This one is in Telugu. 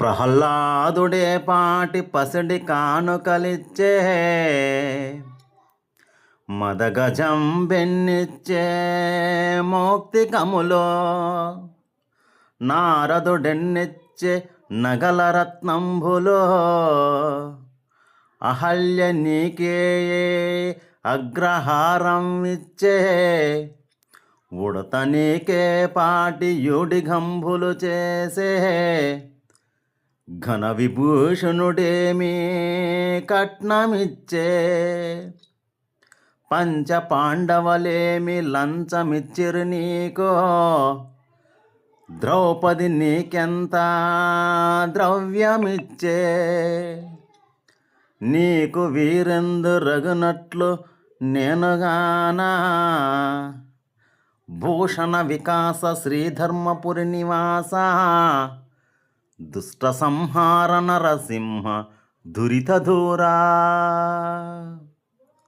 ప్రహ్లాదుడే పాటి పసిడి కానుకలిచ్చే మదగజం మోక్తి మౌక్తికములో నారదుడెన్నిచ్చే నగల రత్నంబులో అహల్య నీకే అగ్రహారం ఇచ్చే ఉడత నీకే పాటి యుడి గంభులు చేసే ఘన విభూషణుడేమీ కట్నమిచ్చే. పంచ పాండవలేమి లంచమిచ్చిరు నీకో. ద్రౌపది నీకెంత ద్రవ్యమిచ్చే. నీకు వీరెందు రగునట్లు నేనుగానా. భూషణ వికాస శ్రీధర్మపురి నివాస. దుష్ట సంహార నరసింహ దురిత దూరా